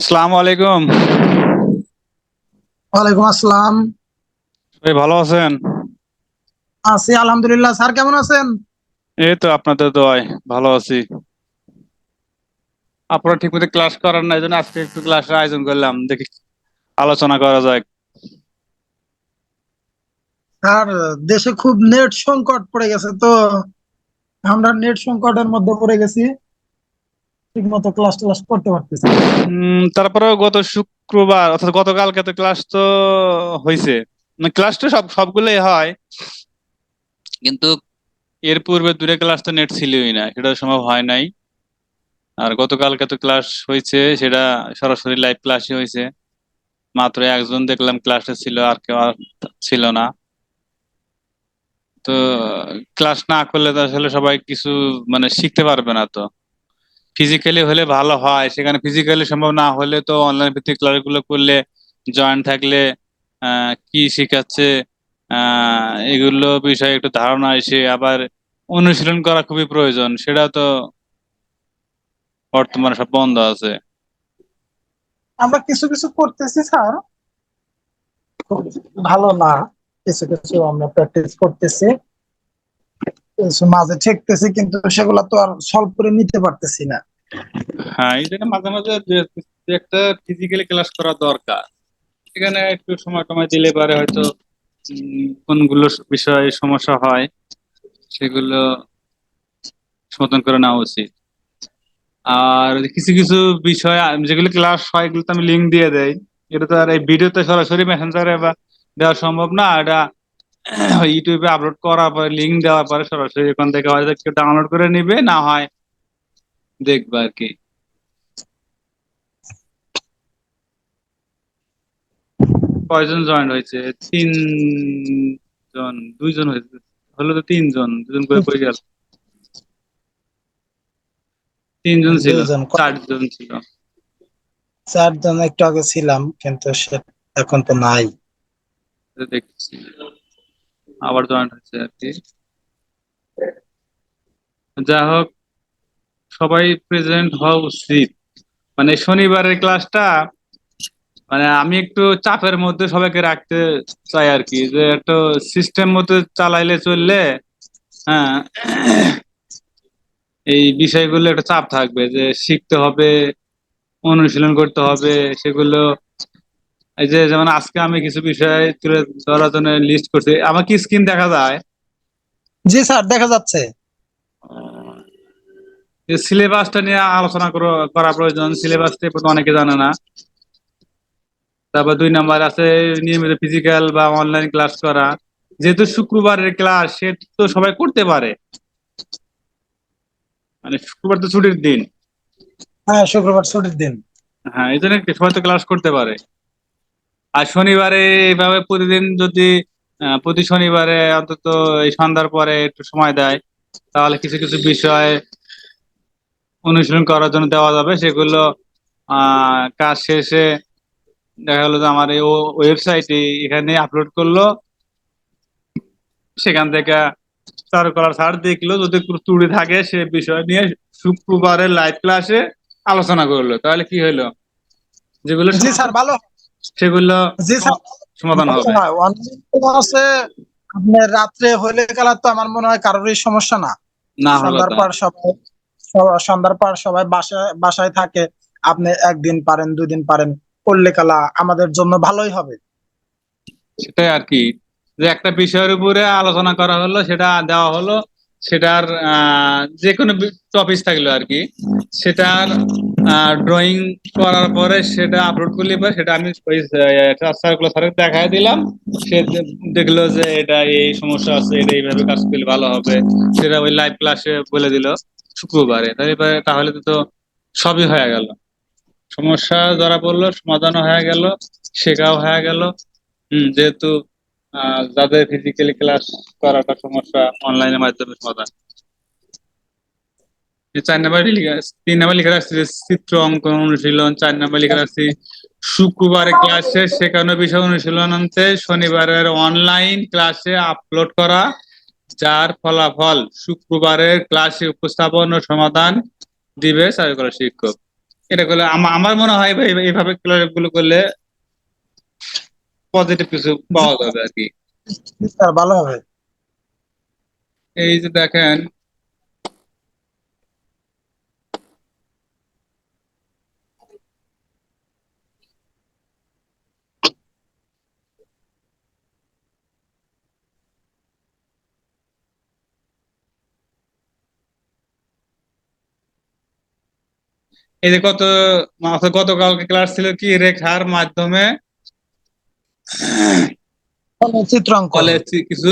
আসসালামু আলাইকুম। ওয়ালাইকুম আসসালাম। সবাই ভালো আছেন? আছি আলহামদুলিল্লাহ। স্যার কেমন আছেন? এই তো আপনাদের দোয়ায় ভালো আছি। আপনারা ঠিক মতো ক্লাস করার না জন্য আজকে একটু ক্লাসের আয়োজন করলাম দেখি আলোচনা করা যায়। স্যার দেশে খুব নেট সংকট পড়ে গেছে তো আমরা নেট সংকটের মধ্যে পড়ে গেছি। ঠিক ক্লাস ক্লাস করতে পারতেছি তারপরেও গত শুক্রবার, অর্থাৎ গতকালকে তো ক্লাস তো হয়েছে ক্লাস তো সব সবগুলোই হয়। কিন্তু এর পূর্বে দূরে ক্লাস তো নেট ছিলই না, সেটা সম্ভব হয় নাই। আর গতকালকে তো ক্লাস হয়েছে সেটা সরাসরি লাইভ ক্লাসই হয়েছে মাত্র একজন দেখলাম ক্লাসে ছিল, আর কেউ আর ছিল না। তো ক্লাস না করলে তো আসলে সবাই কিছু মানে শিখতে পারবে না তো। ফিজিক্যালি হলে ভালো হয়, সেখানে ফিজিক্যালি সম্ভব না হলে তো অনলাইন ভিত্তিক ক্লাসগুলো করলে জয়েন্ট থাকলে কি শিখাচ্ছে এগুলো বিষয়ে একটু ধারণা এসে আবার অনুশীলন করা খুবই প্রয়োজন, সেটা তো বর্তমানে সব বন্ধ আছে। আমরা কিছু কিছু করতেছি স্যার। ভালো না, কিছু কিছু আমরা প্র্যাকটিস করতেছি। মাঝে ঠেকতেছি, কিন্তু সেগুলা তো আর সলভ করে নিতে পারতেছি না। হ্যাঁ এই জন্য মাঝে মাঝে একটা ফিজিক্যালি ক্লাস করা দরকার। এখানে একটু সময় টময় দিলে পারে হয়তো কোনগুলো বিষয়ে সমস্যা হয়, সেগুলো সমাধান করে নেওয়া উচিত। আর কিছু কিছু বিষয়, যেগুলো ক্লাস হয় এগুলো তো আমি লিঙ্ক দিয়ে দেই। এটা তো আর এই ভিডিওতে সরাসরি মেসেঞ্জারে বা দেওয়া সম্ভব না, এটা ইউটিউবে আপলোড করার পরে লিঙ্ক দেওয়ার পরে সরাসরি ওখান থেকে হয়তো কেউ ডাউনলোড করে নিবে না হয় দেখবে আর কি। কয়জন জয়েন হয়েছে? তিন জন দুইজন হয়েছে। হলো তো তিনজন দুজন করে কই গেল? তিনজন ছিল চারজন ছিল। চারজন একটু আগে ছিলাম কিন্তু এখন তো নাই। দেখছি। আবার জয়েন হয়েছে আর কি। যা হোক, সবাই প্রেজেন্ট হওয়া উচিত। মানে শনিবারের ক্লাসটা মানে আমি একটু চাপের মধ্যে সবাইকে রাখতে চাই আর কি, যে একটু সিস্টেম মতো চালাইলে চললে হ্যাঁ এই বিষয়গুলো একটা চাপ থাকবে, যে শিখতে হবে, অনুশীলন করতে হবে, সেগুলো এই যে যেমন আজকে আমি কিছু বিষয় তুলে ধরার জন্য লিস্ট করছি। আমার কি স্ক্রিন দেখা যায়? জি স্যার দেখা যাচ্ছে। যে সিলেবাসটা নিয়ে আলোচনা করা প্রয়োজন। সিলেবাসটা প্রথম অনেকে জানে না। তারপর দুই নাম্বার আছে নিয়মিত ফিজিক্যাল বা অনলাইন ক্লাস করা। যেহেতু শুক্রবারের ক্লাস সে তো সবাই করতে পারে। মানে শুক্রবার তো ছুটির দিন। হ্যাঁ শুক্রবার ছুটির দিন। হ্যাঁ এই জন্য সবাই তো ক্লাস করতে পারে। আর শনিবারে এইভাবে প্রতিদিন যদি প্রতি শনিবারে অন্তত এই সন্ধ্যার পরে একটু সময় দেয়, তাহলে কিছু কিছু বিষয় অনুশীলন করার জন্য দেওয়া যাবে। সেগুলো কাজ শেষে দেখা গেলো যে আমার এই ওয়েবসাইটে এখানে আপলোড করল। সেখান থেকে চারুকলার স্যার দেখল যদি ত্রুটি থাকে সে বিষয় নিয়ে শুক্রবারের লাইভ ক্লাসে আলোচনা করল। তাহলে কি হলো? যেগুলো স্যার, ভালো। সেগুলো সমাধান হবে। আছে। আপনার রাত্রে হলে গেলা তো আমার মনে হয় কারোরই সমস্যা না। সন্ধ্যার পর সবাই সব- সন্ধ্যার পর সবাই বাসায় বাসায় থাকে। আপনি একদিন পারেন দুই দিন পারেন। করলে কালা আমাদের জন্য ভালোই হবে। সেটাই আর কি। যে একটা বিষয়ের উপরে আলোচনা করা হলো সেটা দেওয়া হলো। সেটার যে কোনো টপিক থাকল আর কি। সেটার ড্রয়িং করার পরে সেটা আপলোড করলে পরে সেটা আমি ওই সার্কুলার স্যারকে দেখাই দিলাম। সে দেখল যে এটা এই সমস্যা আছে, এটা এইভাবে কাজ করলে ভালো হবে। সেটা ওই লাইভ ক্লাসে বলে দিল শুক্রবারে। তাহলে তাহলে তো সবই হয়ে গেল। সমস্যা ধরা পড়ল, সমাধানও হয়ে গেল, শেখাও হয়ে গেল। হম, যেহেতু যাদের ফিজিক্যালি ক্লাস করাটা সমস্যা অনলাইনের মাধ্যমে সমাধান। চার নাম্বার তিন নাম্বার লিখে যে চিত্র অঙ্কন অনুশীলন, চার নাম্বার লিখে রাখছি, শুক্রবারে ক্লাসে শেখানো বিষয় অনুশীলন অন্তে শনিবারের অনলাইন ক্লাসে আপলোড করা, যার ফলাফল শুক্রবারের ক্লাসে উপস্থাপন ও সমাধান দিবে চারুকলা শিক্ষক। এটা করলে আমা- আমার মনে হয় এইভাবে ক্লাসগুলো করলে পজিটিভ কিছু পাওয়া যাবে আর কি। স্যার ভালো হবে। এই যে দেখেন। এই যে কত অর্থাৎ গতকালকে ক্লাস ছিল কি? রেখার মাধ্যমে চিত্রাঙ্কন কিছু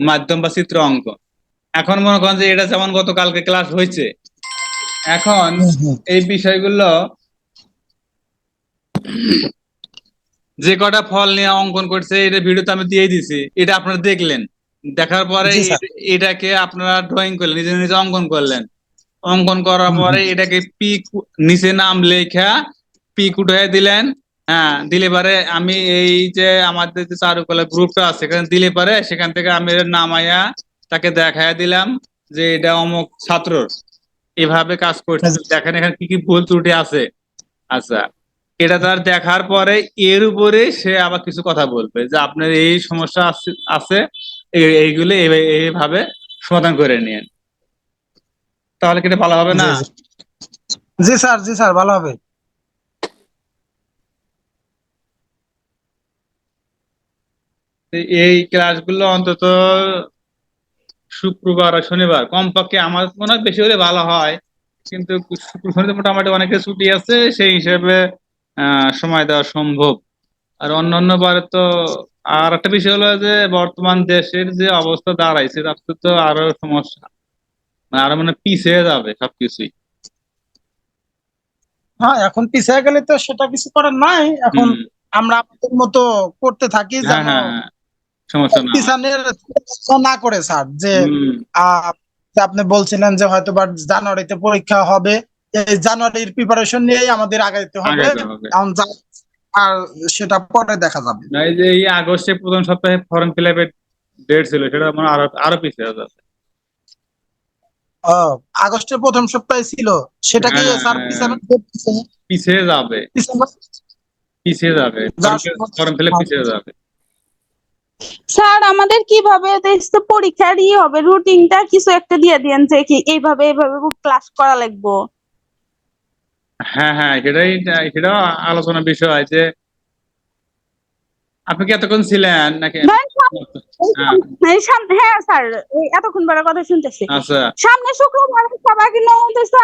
মাধ্যম বা চিত্র অঙ্ক। এখন মনে করেন যে এটা যেমন গতকালকে ক্লাস হয়েছে এখন। এই বিষয়গুলো যে কটা ফল নিয়ে অঙ্কন করছে এটা ভিডিওতে আমি দিয়ে দিছি এটা আপনারা দেখলেন। দেখার পরে এটাকে আপনারা ড্রয়িং করলেন নিজে নিজে অঙ্কন করলেন। অঙ্কন করার পরে এটাকে পিক নিচে নাম লেখা পিক উঠে দিলেন হ্যাঁ দিলে পারে আমি এই যে আমাদের যে চারুকলা গ্রুপটা আছে সেখানে দিলে পারে সেখান থেকে আমি নামাইয়া তাকে দেখায় দিলাম যে এটা অমুক ছাত্রর। এভাবে কাজ করছে। আচ্ছা। দেখেন এখানে কি কি ভুল ত্রুটি আছে। আচ্ছা এটা তার দেখার পরে এর উপরে সে আবার কিছু কথা বলবে যে আপনার এই সমস্যা আছে এইগুলো এই- এইভাবে সমাধান করে নিন তাহলে কি এটা ভালো হবে না। জি স্যার জি স্যার ভালো হবে। এই ক্লাসগুলো অন্তত শুক্রবার আর শনিবার। কমপক্ষে আমার মনে হয় বেশি হলে ভালো হয়। কিন্তু শুক্র মোটামুটি অনেকের ছুটি আছে সেই হিসেবে সময় দেওয়া সম্ভব। আর অন্যান্য বারে তো আর একটা বিষয় হলো যে বর্তমান দেশের যে অবস্থা দাঁড়াইছে তাতে তো আরও সমস্যা। মানে আরও মানে পিছিয়ে যাবে সবকিছুই। হ্যাঁ এখন পিছিয়ে গেলে তো সেটা কিছু করার নাই। এখন আমরা আমাদের মতো করতে থাকি হ্যাঁ যেন না। করে স্যার যে আপনি বলছিলেন যে হয়তো বা জানুয়ারিতে পরীক্ষা হবে এই জানুয়ারির প্রিপারেশন নিয়েই আমাদের আগাইতে হবে। আর সেটা পরে দেখা যাবে। না, এই যে এই আগস্টে প্রথম সপ্তাহে ফর্ম ফিল আপের ডেট ছিল সেটা মানে আরও আরও পিছিয়ে ও, আগস্টের প্রথম সপ্তাহে ছিল সেটা কি স্যার। পিছানো পিছিয়ে যাবে? পিছিয়ে যাবে। ফর্ম ফিল আপ পিছিয়ে যাবে। স্যার আমাদের কীভাবে দেখছে পরীক্ষার ই হবে রুটিনটা কিছু একটা দিয়ে দেন যে কি এইভাবে এইভাবে ক্লাস করা লাগবো। হ্যাঁ হ্যাঁ সেটাই সেটাও আলোচনার বিষয় যে আপনি কি এতক্ষণ ছিলেন নাকি? হ্যাঁ, হ্যাঁ স্যার এতক্ষণ বেড়ার কথা শুনতেছি। আচ্ছা। সামনে শুক্রবার সবাই কিন্তু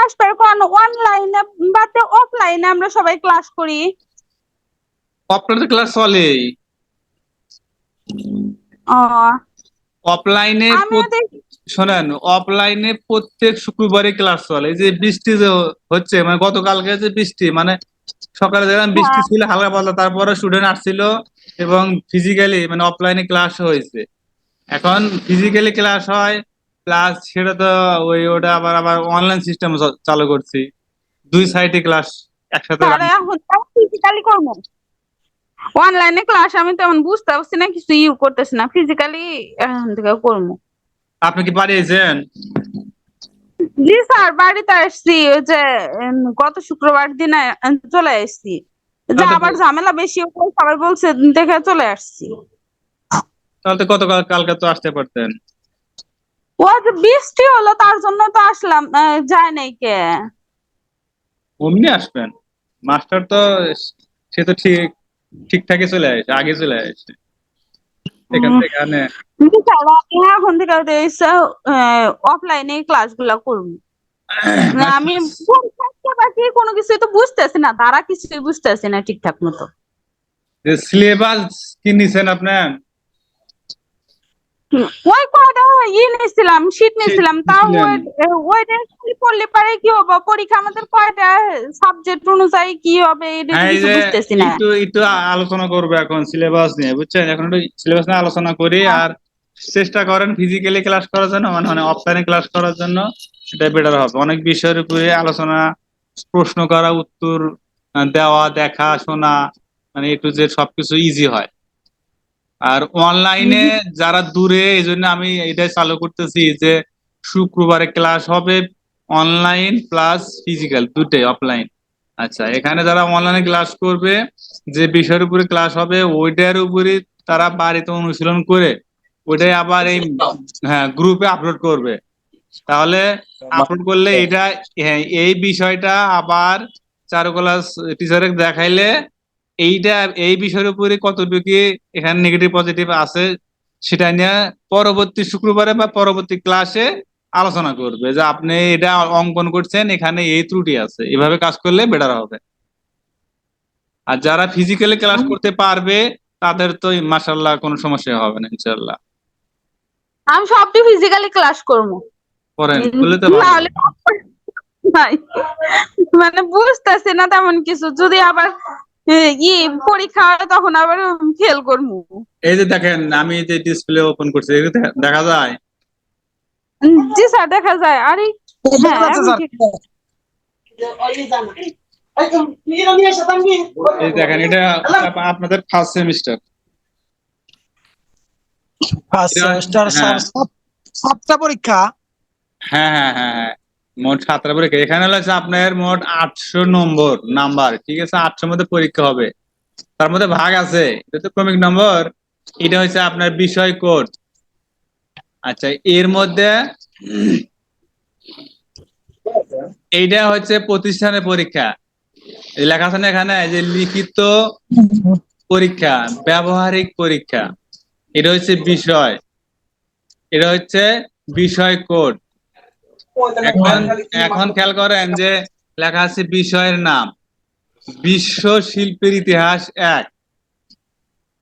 আসবে কারণ অনলাইনে বাদে অফলাইনে আমরা সবাই ক্লাস করি। আপনার তো ক্লাস চলেই। অফলাইনে শোনেন অফলাইনে প্রত্যেক শুক্রবারে ক্লাস চলে। এই যে বৃষ্টি যে হচ্ছে মানে গতকালকে যে বৃষ্টি মানে সকালে দেখলাম বৃষ্টি ছিল হালকা পাতলা তারপরে স্টুডেন্ট আসছিল এবং ফিজিক্যালি মানে অফলাইনে ক্লাস হয়েছে। এখন ফিজিক্যালি ক্লাস হয় প্লাস সেটা তো ওই ওটা আবার আবার অনলাইন সিস্টেম চালু করছি। দুই সাইডে ক্লাস একসাথে ফিজিক্যালি করব অনলাইনে ক্লাস আমি তেমন বুঝতে পারছি না কিছু ইউ করতেছি না। ফিজিক্যালি এখন থেকে করব। আপনি কি পারিয়েছেন জি স্যার বাড়িতে আসছি। ওই যে গত শুক্রবার দিনে চলে আসছি। যে আবার ঝামেলা বেশি সবাই বলছে দেখে চলে আসছি। তাহলে তো গতকাল কালকে তো আসতে পারতেন। ও যে বৃষ্টি হলো তার জন্য তো আসলাম। যায় নাই কে? অমনি আসবেন। মাস্টার তো সে তো ঠিক ঠিকঠাকই চলে আসে আগে চলে আসে। এখান। থেকে আমি এখন থেকে অফলাইনে ক্লাসগুলা করব। আমি বাকি কোনো কিছু তো বুঝতেছি না তারা কিছুই বুঝতেছে না ঠিকঠাক মতো। সিলেবাস কি নিছেন আপনার? ওই কয়টা ই নিয়েছিলাম শীট নিয়েছিলাম তাও? ওই ওইটা পড়লে পারে কি হবে? পরীক্ষা আমাদের কয়টা? সাবজেক্ট অনুযায়ী কি হবে? এটা হ্যাঁ কিছু বুঝতেছি না। একটু একটু আলোচনা করবে এখন সিলেবাস নিয়ে বুঝছেন? এখন একটু সিলেবাস নিয়ে আলোচনা করি আর চেষ্টা করেন ফিজিক্যালি ক্লাস করার জন্য মানে মানে অফলাইনে ক্লাস করার জন্য সেটা বেটার হবে। অনেক বিষয়ের উপরে আলোচনা প্রশ্ন করা উত্তর দেওয়া দেখা শোনা মানে একটু যে সবকিছু ইজি হয়। আর অনলাইনে যারা দূরে এই জন্য আমি এটাই চালু করতেছি যে শুক্রবারে ক্লাস হবে অনলাইন প্লাস ফিজিক্যাল দুটোই অফলাইন আচ্ছা এখানে যারা অনলাইনে ক্লাস করবে, যে বিষয়ের উপরে ক্লাস হবে, ওইটার উপরে তারা বাড়িতে অনুশীলন করে, ওইটাই আবার এই হ্যাঁ গ্রুপে আপলোড করবে। তাহলে আপলোড করলে এটা হ্যাঁ এই বিষয়টা আবার চারুকলা টিচারে দেখাইলে এইটা এই বিষয়ের উপরে কতটুকু এখানে নেগেটিভ পজিটিভ আছে সেটা নিয়ে পরবর্তী শুক্রবারে বা পরবর্তী ক্লাসে আলোচনা করবে যে আপনি এটা অঙ্কন করছেন এখানে এই ত্রুটি আছে। এভাবে কাজ করলে বেটার হবে। আর যারা ফিজিক্যালি ক্লাস করতে পারবে তাদের তো মাসাল্লাহ কোনো সমস্যা হবে না ইনশাল্লাহ আমি সবটি ফিজিক্যালি ক্লাস করব। করেন বলে তো। মানে বুঝতেছি না তেমন কিছু। যদি আবার ই পরীক্ষা তখন আবার ফেল করব এই যে দেখেন আমি যে ডিসপ্লে ওপেন করছি দেখা- দেখা যায়? জি স্যার দেখা যায়। আরে হ্যাঁ এই দেখেন এটা আপনাদের ফার্স্ট সেমিস্টার ফার্স্ট সেমিস্টার হ্যাঁ। সাতটা পরীক্ষা। হ্যাঁ হ্যাঁ হ্যাঁ হ্যাঁ। মোট সাতটা পরীক্ষা। এখানে হচ্ছে আপনার মোট আটশো নম্বর নাম্বার। ঠিক আছে, আটশোর মধ্যে পরীক্ষা হবে। তার মধ্যে ভাগ আছে। এটা ক্রমিক নম্বর। এটা হচ্ছে আপনার বিষয় কোড। আচ্ছা এর মধ্যে এইটা হচ্ছে প্রতিষ্ঠানের পরীক্ষা। লেখা আছে এখানে? যে লিখিত পরীক্ষা, ব্যবহারিক পরীক্ষা। এটা হচ্ছে বিষয়। এটা হচ্ছে বিষয় কোড। এখন এখন খেয়াল করেন যে লেখা আছে বিষয়ের নাম। বিশ্ব শিল্পের ইতিহাস এক।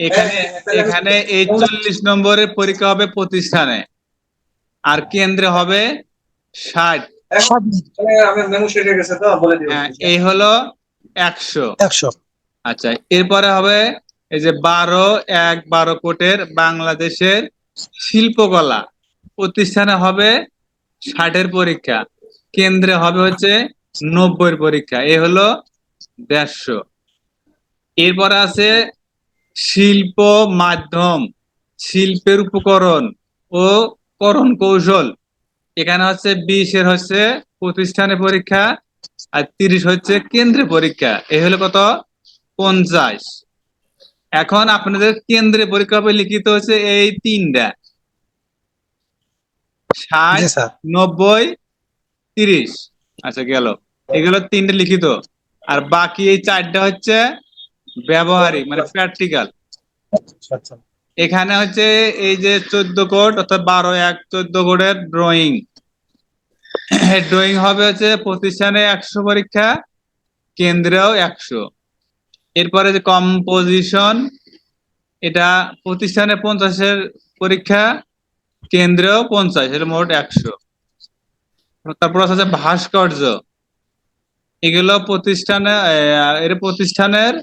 এখানে এখানে এই চল্লিশ নম্বরের পরীক্ষা হবে প্রতিষ্ঠানে। আর কেন্দ্রে হবে ষাট। আমার মেমো শেষ হয়ে গেছে তো বলে দিও। হ্যাঁ, এই হলো একশো। একশো। আচ্ছা এরপরে হবে এই যে বারো এক বারো কোটের বাংলাদেশের শিল্পকলা। প্রতিষ্ঠানে হবে ষাটের পরীক্ষা। কেন্দ্রে হবে হচ্ছে নব্বইয়ের পরীক্ষা। এ হলো দেড়শো। এরপরে আছে শিল্প মাধ্যম, শিল্পের উপকরণ ও করণ কৌশল। এখানে হচ্ছে বিশের হচ্ছে প্রতিষ্ঠানের পরীক্ষা আর তিরিশ হচ্ছে কেন্দ্রে পরীক্ষা। এ হলো কত? পঞ্চাশ। এখন আপনাদের কেন্দ্রে পরীক্ষা হবে লিখিত হচ্ছে এই তিনটা। ষাট নব্বই তিরিশ। আচ্ছা গেল। এগুলো তিনটে লিখিত। আর বাকি এই চারটা হচ্ছে ব্যবহারিক মানে প্র্যাকটিক্যাল আচ্ছা এখানে হচ্ছে এই যে চোদ্দ কোড অর্থাৎ বারো এক চোদ্দ কোডের ড্রয়িং ড্রয়িং হবে হচ্ছে প্রতিষ্ঠানে একশো পরীক্ষা কেন্দ্রেও একশো। এরপরে যে কম্পোজিশন এটা প্রতিষ্ঠানে পঞ্চাশের পরীক্ষা কেন্দ্রেও পঞ্চাশ, এটা মোট একশো। তারপর আছে ভাস্কর্য। এগুলো প্রতিষ্ঠানে এর প্রতিষ্ঠানের,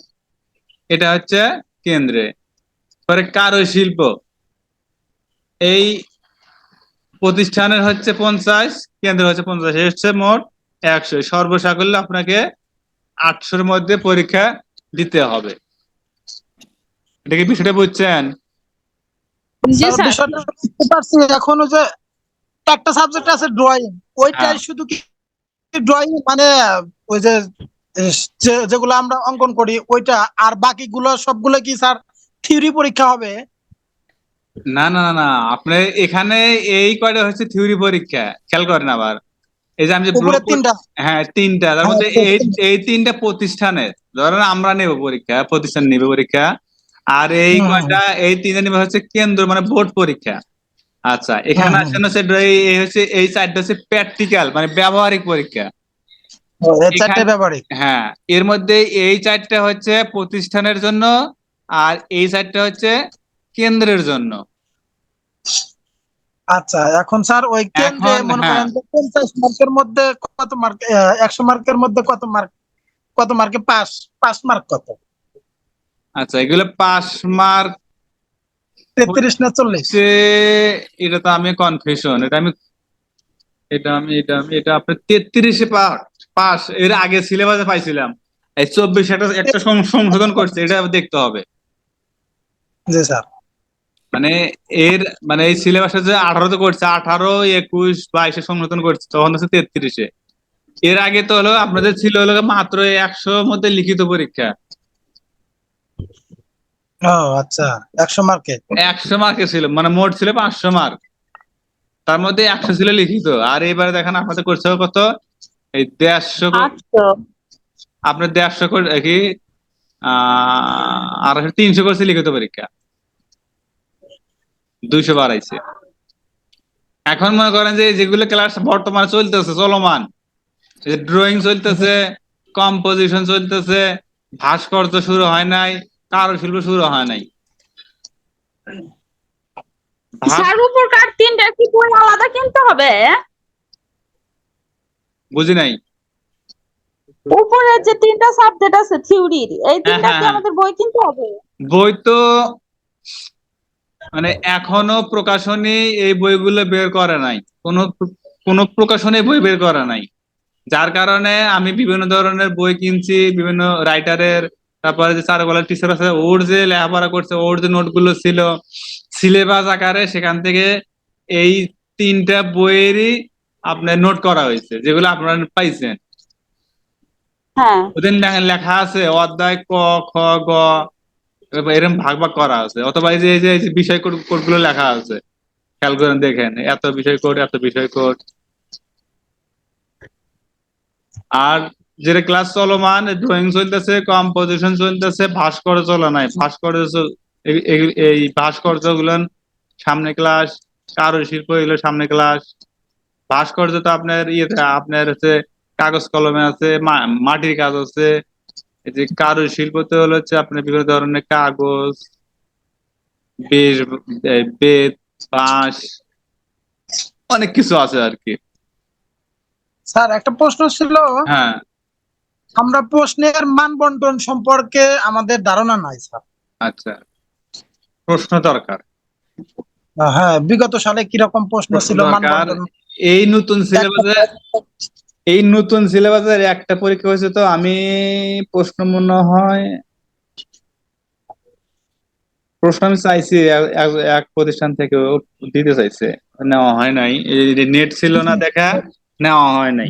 এটা হচ্ছে কেন্দ্রে। পরে কারুশিল্প। এই প্রতিষ্ঠানের হচ্ছে পঞ্চাশ, কেন্দ্র হচ্ছে পঞ্চাশ হচ্ছে মোট একশো। সর্বসাকল্য আপনাকে আটশোর মধ্যে পরীক্ষা দিতে হবে। এটা কি বিষয়টা বুঝছেন জি স্যার, স্যার বিষয়টা বুঝতে পারছি এখন যে একটা সাবজেক্ট আছে ড্রয়িং ওইটাই হ্যাঁ। শুধু কি ড্রয়িং মানে ওই যে যেগুলো আমরা অঙ্কন করি ওইটা। আর বাকিগুলো সবগুলো কি স্যার থিওরি পরীক্ষা হবে? না না না আপনি এখানে এই কয়টা হচ্ছে থিওরি পরীক্ষা? খেয়াল করেন আবার। এই যে আমি যে হ্যাঁ তিনটা। তার হ্যাঁ, মধ্যে এই এই তিনটা প্রতিষ্ঠানের ধরেন আমরা নেব পরীক্ষা প্রতিষ্ঠান নেবে পরীক্ষা। আর এই কয়টা এই তিনটা নেবে হচ্ছে কেন্দ্র মানে বোর্ড পরীক্ষা। আচ্ছা এখানে আসেন হচ্ছে এই- হচ্ছে এই চারটা হচ্ছে প্র্যাকটিক্যাল মানে ব্যবহারিক পরীক্ষা। হ্যাঁ এর মধ্যে এই চারটা হচ্ছে প্রতিষ্ঠানের জন্য আর এই চারটা হচ্ছে কেন্দ্রের জন্য। আচ্ছা এখন স্যার ওই কেন্দ্রে মনে হ্যাঁ। করেন পঞ্চাশ মার্কের মধ্যে কত মার্ক একশো মার্কের মধ্যে কত মার্ক কত মার্কে পাস পাস মার্ক কত? আচ্ছা এগুলো পাস মার্ক তেত্রিশ না চল্লিশ? এটা তো আমি কনফিউশন এটা আমি এটা আমি এটা আমি এটা আপনার তেত্রিশে পাস এর আগে সিলেবাসে পাইছিলাম। এই চব্বিশ একটা একটা সংশোধন করছে এটা দেখতে হবে। জি স্যার। মানে এর মানে এই সিলেবাসে যে আঠারোতে করছে আঠারো একুশ বাইশে সংশোধন করছে তখন হচ্ছে তেত্রিশে। এর আগে তো হলো আপনাদের ছিল হলো মাত্র একশো মধ্যে লিখিত পরীক্ষা। ও আচ্ছা। একশো মার্কে একশো মার্কে ছিল মানে মোট ছিল পাঁচশো মার্ক তার মধ্যে একশো ছিল লিখিত আর এবারে দেখেন আপনাদের করছে কত? এই দেড়শো আটশো আপনার দেড়শো করে কি? আর তিনশো করছে লিখিত পরীক্ষা। দুইশো বাড়াইছে। এখন মনে করেন যে যেগুলো ক্লাস বর্তমানে চলতেছে চলমান। ড্রয়িং চলতেছে কম্পোজিশন চলতেছে ভাস্কর্য শুরু হয় নাই কারও শিল্প শুরু হয় নাই। ভাস- স্যার তিনটা কি বই আলাদা কিনতে হবে? বুঝি নাই। উপরে যে তিনটা সাবজেক্ট আছে থিওরির এই তিনটা হ্যাঁ, কি হ্যাঁ। আমাদের বই কিনতে হবে? বই তো মানে এখনও প্রকাশনী এই বইগুলো বের করে নাই। কোনো কোনো প্রকাশনী বই বের করে নাই। যার কারণে আমি বিভিন্ন ধরনের বই কিনছি বিভিন্ন রাইটারের তারপরে যে চারুকলার টিচার আছে ওর যে লেখাপড়া করছে ওর যে নোটগুলো ছিল সিলেবাস আকারে সেখান থেকে এই তিনটা বইয়েরই আপনার নোট করা হয়েছে যেগুলো আপনারা পাইছেন। হ্যাঁ। ওদের লেখা আছে অধ্যায় ক খ গ এরকম- ভাগ ভাগ করা আছে। অথবা এই যে এই যে এই যে বিষয় কোড কোডগুলো লেখা আছে। খেয়াল করেন দেখেন এত বিষয় কোড এত বিষয় কোড। আর যেটা ক্লাস চলমান ড্রয়িং চলতেছে কম্পোজিশন চলতেছে, ভাস্কর্য চলে নাই। ভাস্কর্য এই- ভাস্কর্যগুলো সামনে ক্লাস কারও শিল্প এগুলো সামনে ক্লাস ভাস্কর্য তো আপনার ইয়েতে, আপনার হচ্ছে কাগজ কলমে আছে মাটির কাজ আছে। এই যে কারুশিল্পতে হলো হচ্ছে আপনার বিভিন্ন ধরনের কাগজ, বেশ বেত, বাঁশ, অনেক কিছু আছে আর কি। স্যার একটা প্রশ্ন ছিল। হ্যাঁ। আমরা প্রশ্নের মান বন্টন সম্পর্কে আমাদের ধারণা নাই স্যার। আচ্ছা। প্রশ্ন দরকার। হ্যাঁ বিগত সালে কীরকম প্রশ্ন ছিল মান বন্টন এই নতুন সিলেবাসে এই নতুন সিলেবাসের একটা পরীক্ষা হয়েছে তো আমি প্রশ্ন মনে হয় প্রশ্ন আমি চাইছি এক প্রতিষ্ঠান থেকে দিতে চাইছে। নেওয়া হয় নাই। নেট ছিল না দেখা নেওয়া হয় নাই।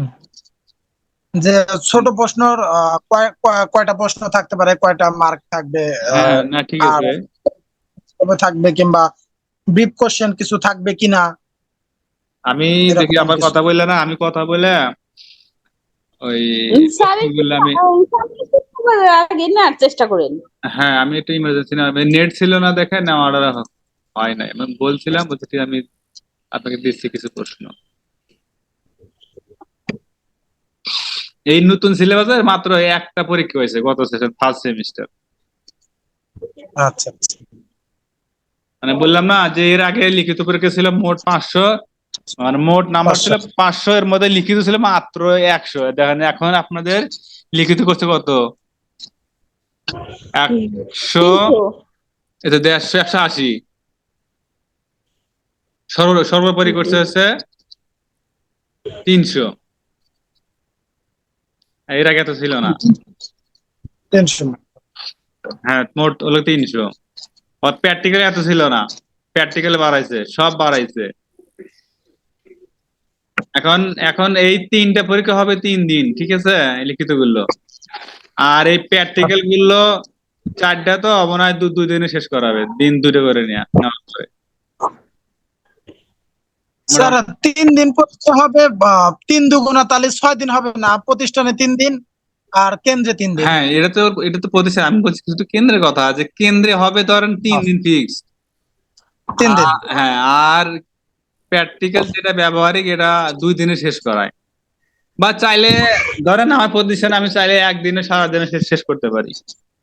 যে ছোট প্রশ্নর কয়টা প্রশ্ন থাকতে পারে কয়টা মার্ক থাকবে হ্যাঁ না ঠিক আছে। থাকবে কিংবা ব্রিফ কোশ্চেন কিছু থাকবে কিনা? আমি দেখি আবার কিছু। কথা বললে না আমি কথা বলে ওই স্যার বললে আমি আগে নেওয়ার চেষ্টা করেন। হ্যাঁ আমি একটু ইমার্জেন্সি না নেট ছিল না দেখে নেওয়াটা হয় নাই। আমি বলছিলাম বলছি আমি আপনাকে দিচ্ছি কিছু প্রশ্ন। এই নতুন সিলেবাসের মাত্র একটা পরীক্ষা হয়েছে গত সেশন ফার্স্ট সেমিস্টার আচ্ছা। মানে বললাম না যে এর আগে লিখিত পরীক্ষা ছিল মোট পাঁচশো মানে মোট নাম্বার ছিল পাঁচশো। এর মধ্যে লিখিত ছিল মাত্র একশো। দেখেন এখন আপনাদের লিখিত করছে কত? একশো এটা দেড়শো একশো আশি। সর্ব সর্বোপরি করছে হচ্ছে তিনশো। এর আগে তো ছিল না। হ্যাঁ মোট হলো তিনশো। প্র্যাকটিক্যাল এত ছিল না। প্র্যাকটিক্যাল বাড়াইছে সব বাড়াইছে। এখন এখন এই তিনটা পরীক্ষা হবে তিন দিন ঠিক আছে? লিখিতগুলো আর এই প্র্যাকটিক্যালগুলো চারটা তো মনে হয় দু দুই দিনে শেষ করাবে দিন দুটো করে নেওয়া স্যার তিন দিন করতে হবে তিন দুগুণা তাহলে ছয় দিন হবে না? প্রতিষ্ঠানে তিন দিন আর কেন্দ্রে তিন দিন? হ্যাঁ এটা তো এটা তো প্রতিষ্ঠান। আমি বলছি শুধু কেন্দ্রের কথা যে কেন্দ্রে হবে ধরেন তিন দিন ফিক্স তিন দিন। হ্যাঁ আর প্র্যাকটিক্যাল যেটা ব্যবহারিক এটা দুই দিনে শেষ করায়। বা চাইলে ধরেন আমার প্রতিষ্ঠানে আমি চাইলে একদিনে সারাদিনে শেষ শেষ করতে পারি।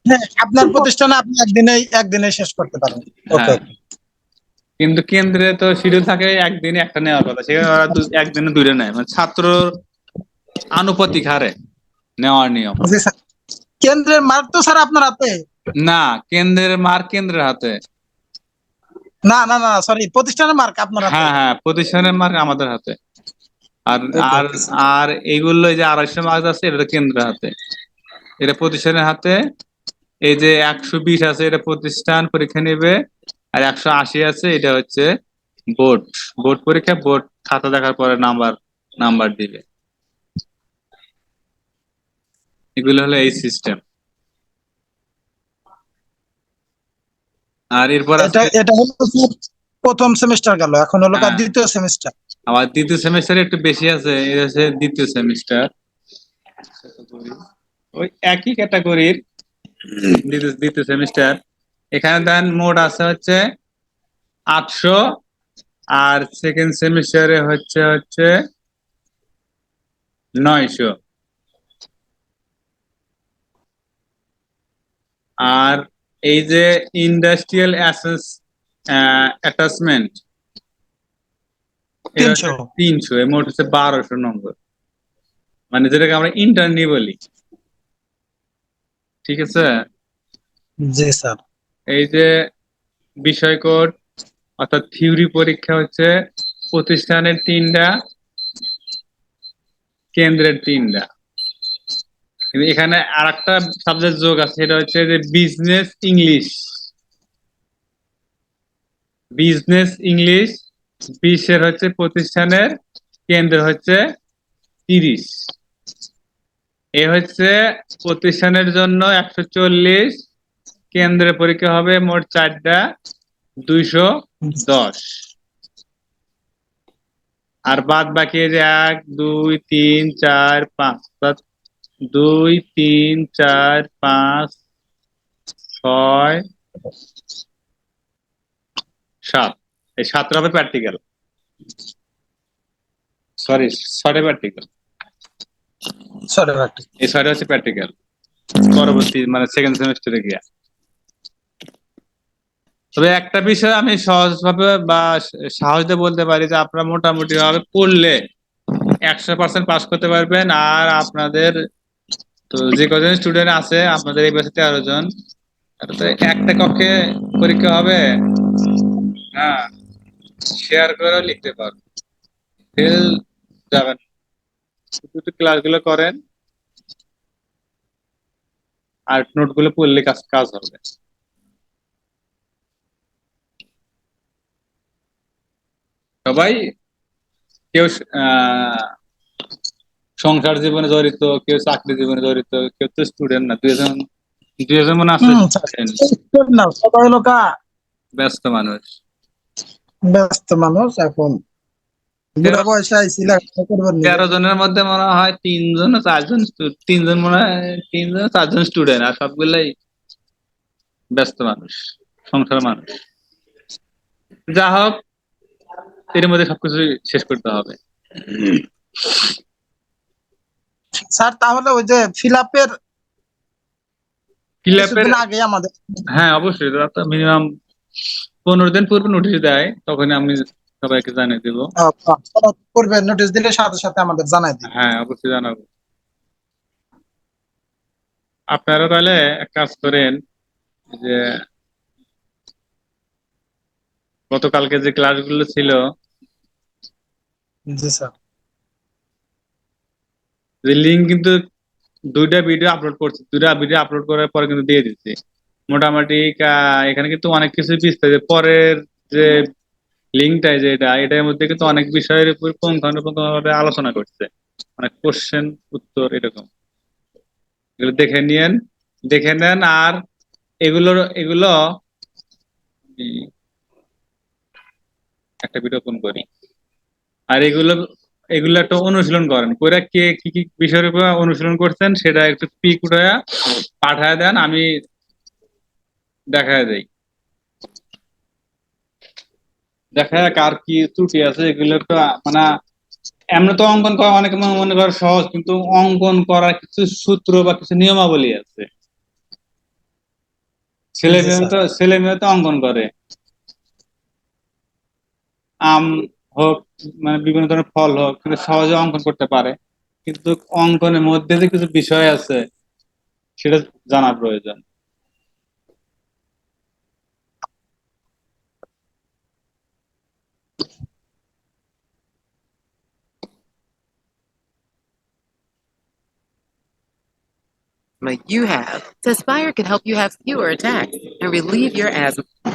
হ্যাঁ আপনার প্রতিষ্ঠানে আপনি একদিনে একদিনে শেষ করতে পারেন। ওকে হ্যাঁ কিন্তু কেন্দ্রে তো শিডিউল থাকে একদিনে একটা নেওয়ার কথা। সেখানে ওরা একদিনে দুইটা নেয়। মানে ছাত্র আনুপাতিক হারে নেওয়ার নিয়ম। কেন্দ্রের মার্ক তো স্যার আপনার হাতে? না কেন্দ্রের মার কেন্দ্রের হাতে। না না না সরি প্রতিষ্ঠানের মার্ক আপনার হাতে। হ্যাঁ হ্যাঁ প্রতিষ্ঠানের মার্ক আমাদের হাতে। আর আর আর এইগুলো যে আড়াইশো মার্ক আছে এটা কেন্দ্রের হাতে। এটা প্রতিষ্ঠানের হাতে। এই যে একশো বিশ আছে এটা প্রতিষ্ঠান পরীক্ষা নেবে। আর একশো আশি আছে এটা হচ্ছে বোর্ড বোর্ড পরীক্ষা বোর্ড খাতা দেখার পরে নাম্বার নাম্বার দিবে। এগুলো হলো এই সিস্টেম আর এরপর এটা এটা হলো প্রথম সেমিস্টার গেল এখন হলো কার হ্যাঁ। দ্বিতীয় সেমিস্টার আবার দ্বিতীয় সেমিস্টারে একটু বেশি আছে এটা হচ্ছে দ্বিতীয় সেমিস্টার ওই একই ক্যাটাগরির দ্বিতীয় দ্বিতীয় সেমিস্টার এখানে দেন মোট আছে হচ্ছে আটশো আর সেকেন্ড সেমিস্টারে হচ্ছে হচ্ছে নয়শো। আর এই যে ইন্ডাস্ট্রিয়াল অ্যাসেস অ্যাটাচমেন্ট তিনশো। তিনশো এর মোট হচ্ছে বারোশো নম্বর। মানে যেটাকে আমরা ইন্টারনি বলি। ঠিক আছে? জি স্যার। এই যে বিষয় কোড অর্থাৎ থিওরি পরীক্ষা হচ্ছে প্রতিষ্ঠানের তিনটা, কেন্দ্রের তিনটা। এখানে আর একটা সাবজেক্ট যোগ আছে, সেটা হচ্ছে যে বিজনেস ইংলিশ বিজনেস ইংলিশ বিশের হচ্ছে প্রতিষ্ঠানের কেন্দ্র হচ্ছে তিরিশ। এ হচ্ছে প্রতিষ্ঠানের জন্য একশো চল্লিশ কেন্দ্রের পরীক্ষা হবে মোট চারটা দুইশো দশ। আর বাদ বাকি যে এক দুই তিন চার পাঁচ দুই তিন চার পাঁচ ছয় সাত। এই সাতটা হবে প্র্যাকটিক্যাল সরি ছয়টা প্র্যাকটিক্যাল সরি এই ছয়টা হচ্ছে প্র্যাকটিক্যাল পরবর্তী মানে সেকেন্ড সেমিস্টারে গিয়া। তবে একটা বিষয় আমি সহজভাবে বা সাহস দিয়ে বলতে পারি যে আপনারা মোটামুটি ভাবে পড়লে একশো পার্সেন্ট পাস করতে পারবেন। আর আপনাদের তো যে কজন স্টুডেন্ট আছে, আপনাদের এই বছর তেরো জন একটা কক্ষে পরীক্ষা হবে। হ্যাঁ শেয়ার করেও লিখতে পারবেন ফেল যাবেন। শুধু ক্লাসগুলো করেন। আর নোটগুলো পড়লে কাজ কাজ হবে। সবাই কেউ সংসার জীবনে জড়িত কেউ চাকরি জীবনে জড়িত কেউ তো স্টুডেন্ট না। দুজন দুজন মনে আছে সবাই ব্যস্ত মানুষ। ব্যস্ত মানুষ এখন। তেরো জনের মধ্যে মনে হয় তিনজন চারজন তিনজন মনে হয় তিনজন চারজন স্টুডেন্ট আর সবগুলাই ব্যস্ত মানুষ সংসার মানুষ। যা হোক এর মধ্যে সবকিছু শেষ করতে হবে। স্যার তাহলে ওই যে ফিল আপের ক্লাবের কিছুদিন আগে আমাদের হ্যাঁ অবশ্যই। মিনিমাম পনেরো দিন পূর্বে নোটিশ দেয় তখন আমি সবাইকে জানিয়ে দেবো। তারা করবে নোটিশ দিলে সাথে সাথে আমাদের জানাই দিবে। হ্যাঁ অবশ্যই জানাব। আপনারা তাহলে এক কাজ করেন যে গতকালকে যে ক্লাসগুলো ছিল। জি স্যার। যে লিঙ্ক কিন্তু দুইটা ভিডিও আপলোড করছি। দুইটা ভিডিও আপলোড করার পরে কিন্তু দিয়ে দিচ্ছি মোটামুটি এখানে কিন্তু অনেক কিছু বিস্তারিত পরের যে লিঙ্কটা যে এটা এটার মধ্যে কিন্তু অনেক বিষয়ের উপর পুঙ্খানুপুঙ্খভাবে আলোচনা করছে। অনেক কোশ্চেন উত্তর এরকম। এগুলো দেখে নিয়েন। দেখে নেন আর এগুলো এগুলো একটা ভিডিও ওপেন করি। আর এগুলো এগুলো একটা অনুশীলন করেন। করে কে কি কি বিষয়ের উপর অনুশীলন করছেন সেটা একটু পিক উঠায়া পাঠায় দেন আমি দেখায় দেই। দেখা যাক আর কি ত্রুটি আছে এগুলো একটু মানে এমনি তো অঙ্কন করা অনেক মনে মনে করে সহজ কিন্তু অঙ্কন করার কিছু সূত্র বা কিছু নিয়মাবলী আছে। ছেলে মেয়ে তো ছেলে মেয়ে তো অঙ্কন করে। আম হোক মানে বিভিন্ন ধরনের ফল হোক কিন্তু সহজে অঙ্কন করতে পারে কিন্তু অঙ্কনের মধ্যে যে কিছু বিষয় আছে সেটা জানা প্রয়োজন like you have. Tespire can help you have fewer attacks and relieve your asthma.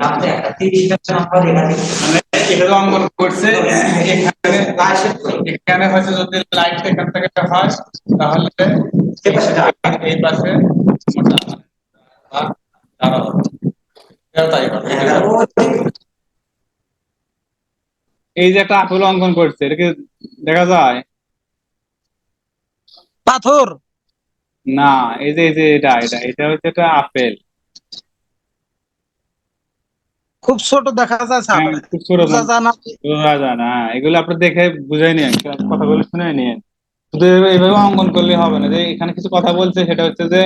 নাম একটা তিরিশটা নম্বর এখানে মানে এটা অঙ্কন করছে এখানে এখানে হচ্ছে যদি এখান থেকে হয় তাহলে এই পাশে এই পাশে যে একটা আপেল অঙ্কন করছে এটা কি দেখা যায়? পাথর! না এই যে এই যে এটা এটা এটা হচ্ছে একটা আপেল। খুব ছোট দেখা যায় হ্যাঁ, খুব ছোট বোঝা যায় না বোঝা যায় না হ্যাঁ, এগুলো আপনি দেখে বুঝাই নিন কথাগুলো শুনে নিন শুধু এইভাবে অঙ্কন করলে হবে না। যে এখানে কিছু কথা বলছে সেটা হচ্ছে যে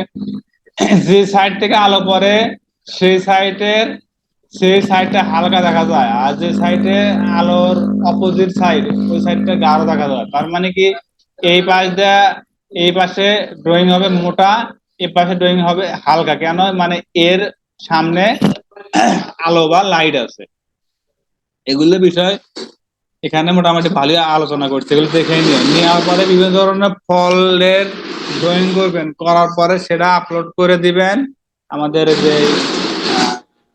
যে সাইড থেকে আলো পড়ে সেই সাইডের সেই সাইডটা হালকা দেখা যায় আর যে সাইডে আলোর অপোজিট সাইড ওই সাইডটা গাঢ় দেখা যায়। তার মানে কি এই পাশটা এই পাশে ড্রয়িং হবে মোটা এই পাশে ড্রয়িং হবে হালকা। কেন? মানে এর সামনে আলো বা লাইট আছে। এগুলো বিষয় এখানে মোটামুটি ভালোই আলোচনা করছে। এগুলো দেখে নিও। নেওয়ার পরে বিভিন্ন ধরনের ফলের ড্রয়িং করবেন। করার পরে সেটা আপলোড করে দিবেন আমাদের যে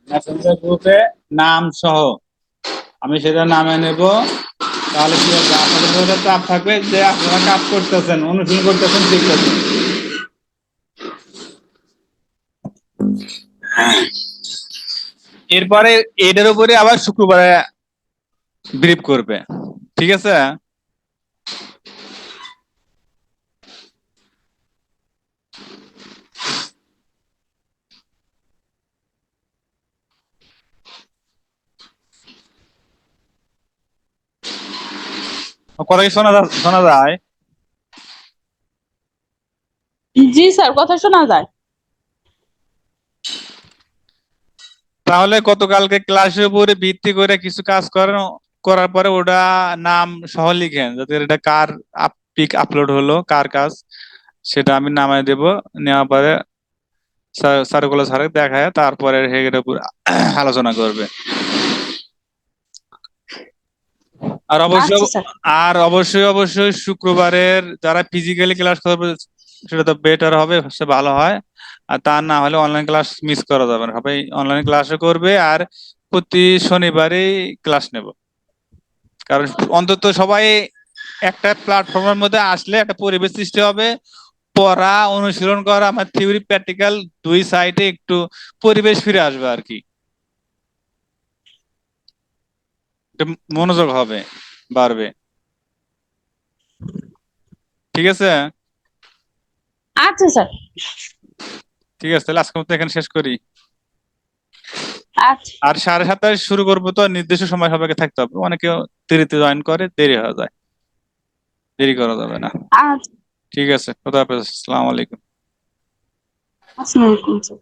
মেসেঞ্জার গ্রুপে নাম সহ। আমি সেটা নামে নেব। তাহলে কি হবে? আপনাদের চাপ থাকবে যে আপনারা কাজ করতেছেন অনুশীলন করতেছেন শিখতেছেন এরপরে এটার উপরে আবার শুক্রবারে ব্রিফ করবে। ঠিক আছে? কথা কি শোনা শোনা যায়? জি স্যার, কথা শোনা যায়। তাহলে গতকালকে ক্লাসের উপরে ভিত্তি করে কিছু কাজ করেন করার পরে ওটা নাম সহ লিখেন যাতে এটা কার পিক আপলোড হলো কার কাজ সেটা আমি নামায় দেব নেওয়ার পরে স্যারগুলো স্যার দেখায় তারপরে উপর আলোচনা করবে। আর অবশ্যই আচ্ছা আর অবশ্যই অবশ্যই শুক্রবারের যারা ফিজিক্যালি ক্লাস করবে সেটা তো বেটার হবে সে ভালো হয়। আর তা না হলে অনলাইন ক্লাস মিস করা যাবে না। সবাই অনলাইন ক্লাসও করবে আর প্রতি শনিবারে ক্লাস নেব। কারণ অন্তত সবাই একটা প্ল্যাটফর্মের মধ্যে আসলে একটা পরিবেশ সৃষ্টি হবে। পড়া, অনুশীলন করা, আমার থিওরি প্র্যাকটিক্যাল দুই সাইডে একটু পরিবেশ ফিরে আসবে আর কি। মনোযোগ হবে, বাড়বে। ঠিক আছে? আচ্ছা স্যার। ঠিক আছে তাহলে আজকের মতো এখানে শেষ করি। আচ্ছা। আর সাড়ে সাতটায় শুরু করব তো নির্দিষ্ট সময় সবাইকে থাকতে হবে। অনেকে দেরিতে জয়েন করে দেরি হয়ে যায়। দেরি করা যাবে না। আচ্ছা। ঠিক আছে খোদা হাফেজ আসসালামু আলাইকুম। আসসালামু আলাইকুম স্যার।